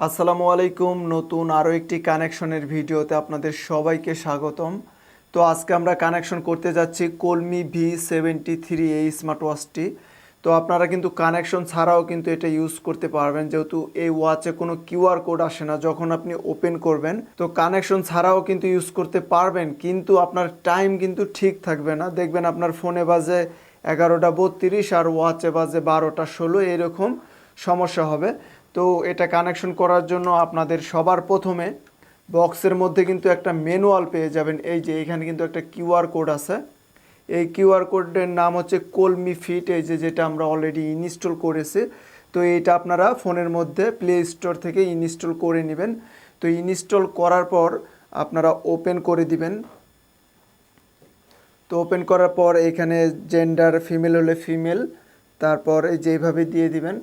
আসসালামু আলাইকুম। নতুন আরও একটি কানেকশনের ভিডিওতে আপনাদের সবাইকে স্বাগতম। তো আজকে আমরা কানেকশন করতে যাচ্ছি কলমি ভি সেভেন্টি থ্রি এই স্মার্ট ওয়াচটি তো আপনারা কিন্তু কানেকশন ছাড়াও কিন্তু এটা ইউজ করতে পারবেন। যেহেতু এই ওয়াচে কোনো কিউআর কোড আসে না, যখন আপনি ওপেন করবেন, তো কানেকশন ছাড়াও কিন্তু ইউজ করতে পারবেন। কিন্তু আপনার টাইম কিন্তু ঠিক থাকবে না। দেখবেন আপনার ফোনে বাজে এগারোটা বত্রিশ আর ওয়াচে বাজে বারোটা ষোলো এরকম সমস্যা হবে। তো এটা কানেকশন করার জন্য আপনাদের সবার প্রথমে বক্সের মধ্যে কিন্তু একটা ম্যানুয়াল পেয়ে যাবেন। এই যে এখানে কিন্তু একটা কিউআর কোড আছে। এই কিউআর কোডের নাম হচ্ছে কলমি ফিট এই যে যেটা আমরা অলরেডি ইনস্টল করেছি। তো এইটা আপনারা ফোনের মধ্যে প্লে স্টোর থেকে ইনস্টল করে নেবেন। তো ইনস্টল করার পর আপনারা ওপেন করে দিবেন। তো ওপেন করার পর এখানে জেন্ডার ফিমেল হলে ফিমেল তারপর এই যেভাবে দিয়ে দিবেন।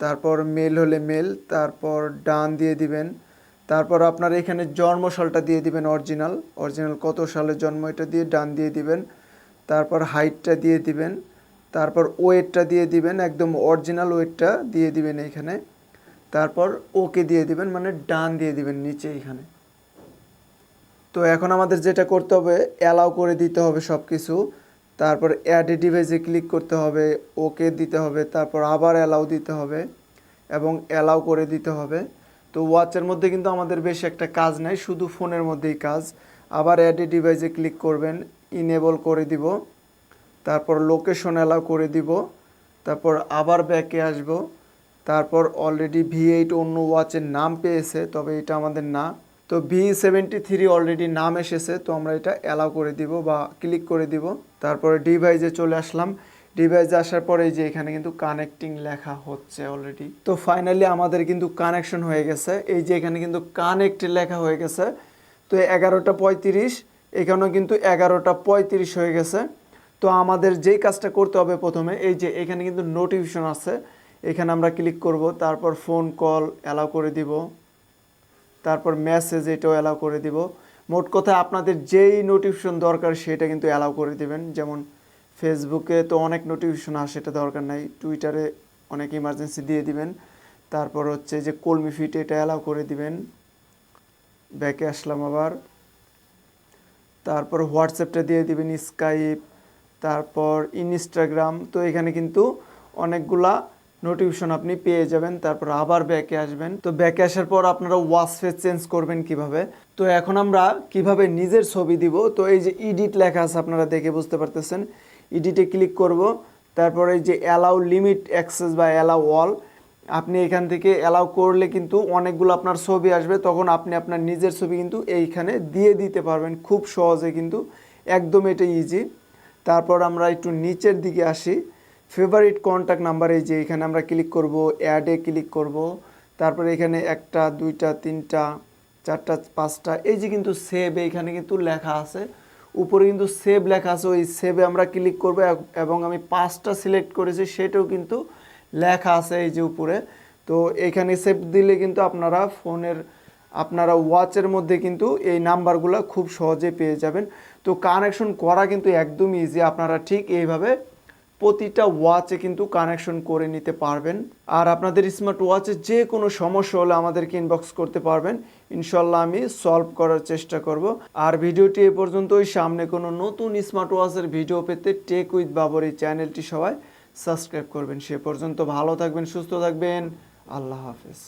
তারপর মেল হলে মেল, তারপর ডান দিয়ে দিবেন। তারপর আপনার এখানে জন্মসালটা দিয়ে দিবেন অরিজিনাল। অরিজিনাল কত সালে জন্ম এটা দিয়ে ডান দিয়ে দিবেন। তারপর হাইটটা দিয়ে দিবেন। তারপর ওয়েটটা দিয়ে দিবেন, একদম অরিজিনাল ওয়েটটা দিয়ে দিবেন এইখানে তারপর ওকে দিয়ে দিবেন মানে ডান দিয়ে দিবেন নিচে এখানে। তো এখন আমাদের যেটা করতে হবে অ্যালাউ করে দিতে হবে সব কিছু তারপর অ্যাড ডিভাইসে ক্লিক করতে হবে ওকে দিতে হবে, তারপর আবার অ্যালাউ দিতে হবে এবং অ্যালাউ করে দিতে হবে। তো ওয়াচের মধ্যে কিন্তু আমাদের বেশি একটা কাজ নাই, শুধু ফোনের মধ্যেই কাজ। আবার অ্যাড ডিভাইসে ক্লিক করবেন ইনেবল করে দিব, তারপর লোকেশন অ্যালাউ করে দিব, তারপর আবার ব্যাকে আসব, তারপর অলরেডি ভি এইট অন্য ওয়াচের নাম পেয়েছে, তবে এটা আমাদের না। তো ভি সেভেন্টি থ্রি অলরেডি নাম এসেছে, তো আমরা এটা অ্যালাউ করে দিব বা ক্লিক করে দিব। তারপরে ডিভাইসে চলে আসলাম। ডিভাইসে আসার পরে যে এখানে কিন্তু কানেক্টিং লেখা হচ্ছে অলরেডি তো ফাইনালি আমাদের কিন্তু কানেকশন হয়ে গেছে। এই যে এখানে কিন্তু কানেক্ট লেখা হয়ে গেছে। তো এগারোটা পঁয়ত্রিশ, এখানেও কিন্তু এগারোটা পঁয়ত্রিশ হয়ে গেছে। তো আমাদের যেই কাজটা করতে হবে প্রথমে, এই যে এখানে কিন্তু নোটিফিকেশন আছে। এখানে আমরা ক্লিক করব, তারপর ফোন কল অ্যালাউ করে দিব। তারপর মেসেজ এটাও অ্যালাউ করে দিব। মোট কথা আপনাদের যেই নোটিফিকেশন দরকার সেটা কিন্তু অ্যালাউ করে দিবেন। যেমন ফেসবুকে তো অনেক নোটিফিকেশন আসে সেটা দরকার নাই। টুইটারে অনেক ইমার্জেন্সি দিয়ে দিবেন। তারপর হচ্ছে যে কলমি ফিট এটা অ্যালাউ করে দিবেন। ব্যাকে আসলাম আবার। তারপর হোয়াটসঅ্যাপটা দিয়ে দিবেন স্কাইপ তারপর ইনস্টাগ্রাম তো এখানে কিন্তু অনেকগুলা নোটিফিকেশন আপনি পেয়ে যাবেন, তারপর আবার ব্যাকে আসবেন। তো ব্যাকে আসার পর আপনারা ওয়াচ ফেস চেঞ্জ করবেন কীভাবে? তো এখন আমরা কীভাবে নিজের ছবি দিব? তো এই যে ইডিট লেখা আছে, আপনারা দেখে বুঝতে পারতেছেন। ইডিটে ক্লিক করব, তারপর যে অ্যালাউ লিমিট অ্যাক্সেস বা অ্যালাউ অল আপনি এখান থেকে অ্যালাউ করলে কিন্তু অনেকগুলো আপনার ছবি আসবে। তখন আপনি আপনার নিজের ছবি কিন্তু এইখানে দিয়ে দিতে পারবেন। খুব সহজে কিন্তু, একদম এটা ইজি তারপর আমরা একটু নিচের দিকে আসি। ফেভারিট কন্ট্যাক্ট নাম্বার এই যে এখানে আমরা ক্লিক করব অ্যাডে ক্লিক করব, তারপরে এখানে একটা, দুইটা, তিনটা, চারটা, পাঁচটা, এই যে কিন্তু সেভ এইখানে কিন্তু লেখা আছে। উপরে কিন্তু সেভ লেখা আছে, ওই সেভে আমরা ক্লিক করব এবং আমি পাঁচটা সিলেক্ট করেছি, সেটাও কিন্তু লেখা আছে এই যে উপরে। তো এখানে সেভ দিলে কিন্তু আপনারা ফোনের, আপনারা ওয়াচের মধ্যে কিন্তু এই নাম্বারগুলো খুব সহজে পেয়ে যাবেন। তো কানেকশন করা কিন্তু একদম ইজি আপনারা ঠিক এইভাবে প্রতিটা ওয়াচে কিন্তু কানেকশন করে নিতে পারবেন। আর আপনাদের স্মার্ট ওয়াচে যে কোনো সমস্যা হলে আমাদেরকে ইনবক্স করতে পারবেন। ইনশাল্লাহ আমি সলভ করার চেষ্টা করব। আর ভিডিওটি এ পর্যন্তই। সামনে কোনো নতুন স্মার্ট ওয়াচের ভিডিও পেতে টেক উইথ বাবর এই চ্যানেলটি সবাই সাবস্ক্রাইব করবেন। সে পর্যন্ত ভালো থাকবেন, সুস্থ থাকবেন। আল্লাহ হাফেজ।